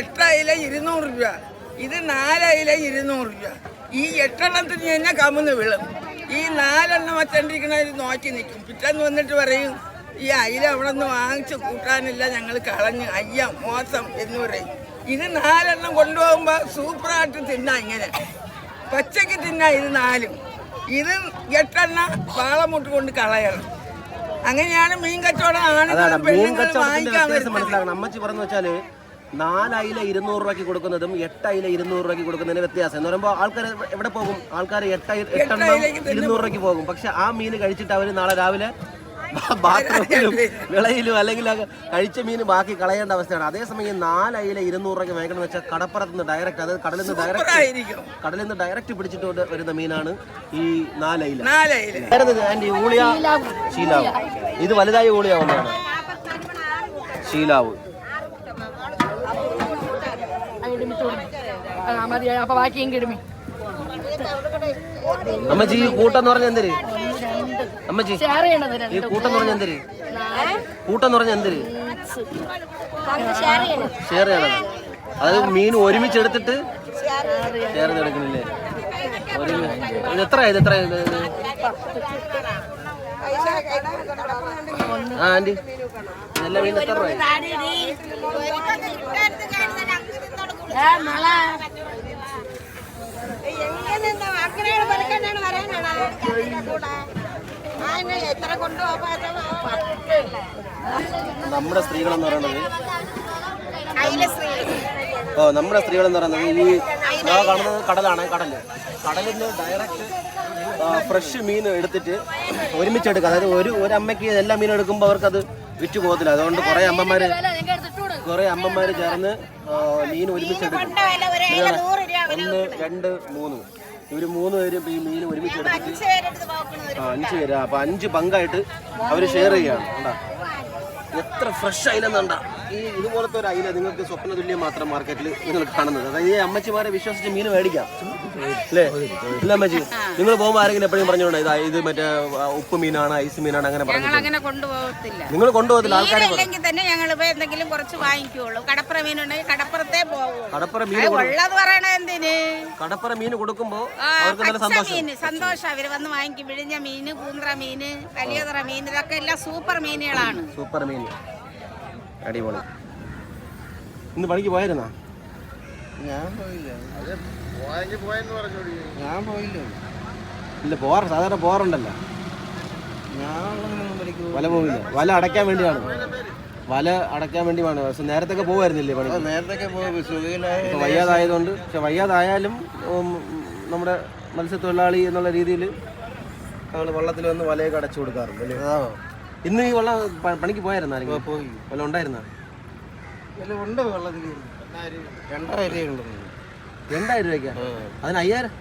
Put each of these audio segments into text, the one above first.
എട്ട് അയില ഇരുന്നൂറ് രൂപ. ഇത് നാല് അയില ഇരുന്നൂറ് രൂപ. ഈ എട്ടെണ്ണത്തിന് തന്നെ കമ്മുന്ന് വിളും. ഈ നാലെണ്ണം വച്ചണ്ടിരിക്കണവർ നോക്കി നിൽക്കും പിറ്റേന്ന് വന്നിട്ട് പറയും ഈ അയില അവിടെ നിന്ന് വാങ്ങിച്ച് കൂട്ടാനില്ല. ഞങ്ങൾ കളഞ്ഞ്. അയ്യ മോശം എന്ന് പറയും. ഇത് നാലെണ്ണം കൊണ്ടുപോകുമ്പോൾ സൂപ്പറായിട്ട് തിന്നാം ഇങ്ങനെ. പച്ചയ്ക്ക് തിന്നാം ഇത് നാലും. ഇത് എട്ടെണ്ണ പാളമുട്ട് കൊണ്ട് കളയണം. അങ്ങനെയാണ് മീൻ കച്ചവടം ആണ് പെണ്ണുങ്ങൾ വാങ്ങിക്കാൻ മനസ്സിലാക്കണം. അമ്മച്ചി പറഞ്ഞു വെച്ചാൽ നാലയില ഇരുന്നൂറ് രൂപയ്ക്ക് കൊടുക്കുന്നതും എട്ടയില ഇരുന്നൂറ് രൂപയ്ക്ക് കൊടുക്കുന്നതിന് വ്യത്യാസം. എന്ന് പറയുമ്പോൾ ആൾക്കാർ എവിടെ പോകും? ആൾക്കാർ എട്ട എട്ടെണ്ണം ഇരുന്നൂറ് രൂപയ്ക്ക് പോകും. പക്ഷെ ആ മീൻ കഴിച്ചിട്ട് അവർ നാളെ രാവിലെ ബാത്റൂമിലും വിളയിലും അല്ലെങ്കിൽ കഴിച്ച മീൻ ബാക്കി കളയേണ്ട അവസ്ഥയാണ്. അതേസമയം ഈ നാലയില ഇരുന്നൂറ് രൂപയ്ക്ക് വാങ്ങിക്കണം വെച്ചാൽ കടപ്പുറത്ത് നിന്ന് ഡയറക്റ്റ് അതായത് കടലിൽ നിന്ന് ഡയറക്റ്റ് കടലിൽ നിന്ന് ഡയറക്റ്റ് പിടിച്ചിട്ട് വരുന്ന മീനാണ് ഈ നാലയില ആന്റി ഊളിയ ശീലാവ്. ഇത് വലുതായി ഊളിയാവുന്നതാണ് ശീലാവ്. മതി അപ്പൊ ബാക്കിയും കിടുമി അമ്മച്ചി ഈ കൂട്ടം പറഞ്ഞ എന്തര്? അമ്മച്ചി ഈ കൂട്ടം പറഞ്ഞ എന്തര്? കൂട്ടം പറഞ്ഞ എന്തര്? ഷെയർ ചെയ്യണം. അതായത് മീൻ ഒരുമിച്ച് എടുത്തിട്ട് ഷെയർ ചെയ്തെടുക്കണില്ലേ ഒരുമി- ഇത് എത്ര ഇത് എത്ര? ആ ആന്റി നല്ല മീൻ എത്ര രൂപ നമ്മുടെ സ്ത്രീകളെന്ന് പറയുന്നത് ഓ നമ്മുടെ സ്ത്രീകളെന്ന് പറയുന്നത് ഈ ഞാൻ കാണുന്നത് കടലാണ് കടൽ. കടലിൽ നിന്ന് ഡയറക്റ്റ് ഫ്രഷ് മീൻ എടുത്തിട്ട് ഒരുമിച്ച് എടുക്കുക അതായത് ഒരു ഒരു അമ്മയ്ക്ക് എല്ലാ മീനും എടുക്കുമ്പോൾ അവർക്കത് വിറ്റ് പോകത്തില്ല അതുകൊണ്ട് കുറേ അമ്മമാര് കുറേ അമ്മമാര് ചേർന്ന് മീൻ ഒരുമിച്ചെടുക്കും ഒന്ന് രണ്ട് മൂന്ന്. ഇവർ മൂന്ന് പേരും ഈ മീൻ ഒരുമിച്ച് എടുത്തിട്ട് അഞ്ച് ആ പേര്. അപ്പൊ അഞ്ച് പങ്കായിട്ട് അവർ ഷെയർ ചെയ്യാണ് എത്ര ഫ്രഷ് അയിലെന്നുണ്ടാ ഈ ഇതുപോലത്തെ ഒരു അയില നിങ്ങൾക്ക് സ്വപ്ന തുല്യം മാത്രം മാർക്കറ്റിൽ നിങ്ങൾ കാണുന്നത്. അതായത് ഈ അമ്മച്ചിമാരെ വിശ്വസിച്ച് മീൻ മേടിക്കാം. അല്ലേ? ഇല്ല അമ്മച്ചി നിങ്ങൾ പോകുമ്പോൾ ആരെങ്കിലും എപ്പോഴും പറഞ്ഞോണ്ട് ഇതാ ഇത് മറ്റേ ഉപ്പ് മീനാണ് ഐസ് മീനാണ് അങ്ങനെ പറഞ്ഞു അങ്ങനെ കൊണ്ടുപോകത്തില്ല. നിങ്ങൾ കൊണ്ടുപോകത്തില്ല ആൾക്കാരെ തന്നെ ഞങ്ങൾ എന്തെങ്കിലും കുറച്ച് വാങ്ങിക്കുള്ളൂ. കടപ്പുറ മീനുണ്ടെങ്കിൽ കടപ്പുറത്തെ പോകും കടപ്പുറ മീൻ അത് ഉള്ളത് പറയണ എന്തിന്? കടപ്പുറ മീൻ കൊടുക്കുമ്പോൾ അവർക്ക് നല്ല സന്തോഷം. സന്തോഷം. അവർ വന്ന് വാങ്ങിക്കും. വിഴിഞ്ഞ മീന് പൂന്തറ മീന് വലിയതറ മീൻ ഇതൊക്കെ എല്ലാം സൂപ്പർ മീനുകളാണ്. സൂപ്പർ മീൻ. അടിപൊളി. ഇന്ന് പണിക്ക് പോയിരുന്നാ ഞാൻ പോയില്ല. ഞാൻ പോയില്ല. ഇല്ല പോറ് സാധാരണ പോറുണ്ടല്ലോ വല പോവില്ല. വല അടയ്ക്കാൻ വേണ്ടിയാണ്. വല അടയ്ക്കാൻ വേണ്ടി വേണ്ടിയാണ് പക്ഷെ നേരത്തെ പോകുമായിരുന്നില്ലേ പണി? നേരത്തെ വയ്യാതായതുകൊണ്ട്. പക്ഷെ വയ്യാതായാലും നമ്മുടെ മത്സ്യത്തൊഴിലാളി എന്നുള്ള രീതിയിൽ ഞങ്ങൾ വള്ളത്തിൽ വന്ന് വലയൊക്കെ അടച്ചു കൊടുക്കാറുണ്ട് അല്ലേ? ഇന്ന് ഈ വെള്ള പണിക്ക് പണിക്ക് ആരെങ്കിലും പോയി. വല്ല ഉണ്ടായിരുന്ന? ഇതിൽ ഉണ്ട് വെള്ളത്തിൽ രണ്ടായിരം ഉണ്ട് രണ്ടായിരം രൂപയ്ക്കാ? അതിന് അയ്യായിരം?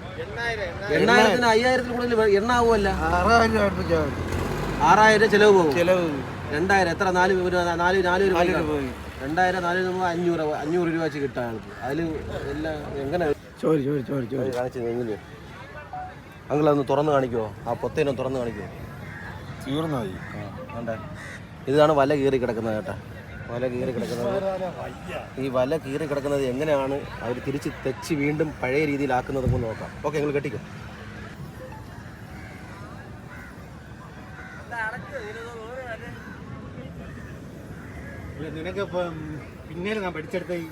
എണ്ണായിരത്തിന് അയ്യായിരത്തിന് കൂടുതൽ എണ്ണ ആവുമല്ല? ആറായിരം രൂപ ആറായിരം രൂപ ചെലവ് പോകും. ചെലവ് രണ്ടായിരം എത്ര? നാല് ഒരു നാല് നാല് രൂപ പോയി രണ്ടായിരം നാല് രൂപ അഞ്ഞൂറ് അഞ്ഞൂറ് രൂപ വെച്ച് കിട്ടാൻ ആൾക്ക് അതിൽ എല്ലാം എങ്ങനെ? ചോരി ചോരി ചോരി ചോരി കാണിച്ചത് അങ്ങനെ ഒന്ന് തുറന്ന് കാണിക്കുമോ ആ പൊത്തേനൊന്ന് തുറന്ന് കാണിക്കുമോ തീർന്നു മതി. വേണ്ട ഇതാണ് വല കീറി കിടക്കുന്നത് കേട്ടാ. വല കീറി കിടക്കുന്നത്. ഈ വല കീറി കിടക്കുന്നത് എങ്ങനെയാണ്? അവർ തിരിച്ച് തെച്ച് വീണ്ടും പഴയ രീതിയിലാക്കുന്നത് എന്ന് നോക്കാം. ഓക്കെ നിങ്ങൾ കെട്ടിക്കും. നിനക്കിപ്പം പിന്നീട് ഞാൻ പഠിച്ചെടുത്ത ഈ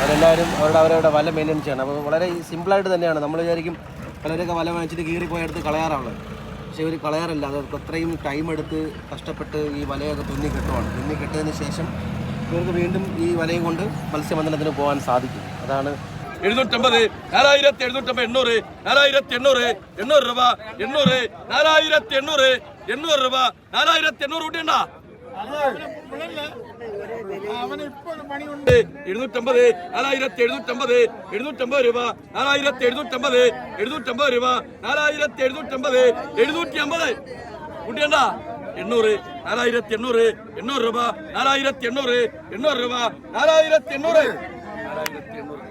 അവരെല്ലാവരും അവരുടെ അവരവരുടെ വല മെയിന്റെയിൻ ചെയ്യണം. അപ്പോൾ വളരെ സിമ്പിളായിട്ട് തന്നെയാണ്. നമ്മൾ വിചാരിക്കും പലരൊക്കെ വല വാങ്ങിച്ചിട്ട് കീറിപ്പോയെടുത്ത് കളയാറാണ് പക്ഷേ ഇവർ കളയാറില്ല. അത് അത്രയും ടൈം എടുത്ത് കഷ്ടപ്പെട്ട് ഈ വലയൊക്കെ തുന്നി കെട്ടുവാണ്. തുന്നി കെട്ടിയതിന് ശേഷം ഇവർക്ക് വീണ്ടും ഈ വലയും കൊണ്ട് മത്സ്യബന്ധനത്തിന് പോകാൻ സാധിക്കും. അതാണ് എഴുന്നൂറ്റമ്പത് നാലായിരത്തി എഴുന്നൂറ്റമ്പത് എണ്ണൂറ് നാലായിരത്തി എണ്ണൂറ് എണ്ണൂറ് രൂപ എണ്ണൂറ് നാലായിരത്തി എണ്ണൂറ് എണ്ണൂറ് രൂപ നാലായിരത്തി എണ്ണൂറ് കൂട്ടിയണ്ട എഴുന്നൂറ്റമ്പത് നാലായിരത്തി എഴുന്നൂറ്റമ്പത് എഴുന്നൂറ്റമ്പത് രൂപ നാലായിരത്തി എഴുന്നൂറ്റമ്പത് എഴുന്നൂറ്റമ്പത് രൂപ നാലായിരത്തി എഴുന്നൂറ്റമ്പത് എഴുന്നൂറ്റി അമ്പത് കൂട്ടിയണ്ട എണ്ണൂറ് നാലായിരത്തി എണ്ണൂറ് എണ്ണൂറ് രൂപ നാലായിരത്തി എണ്ണൂറ് എണ്ണൂറ് രൂപ നാലായിരത്തി എണ്ണൂറ് നാലായിരത്തി എണ്ണൂറ്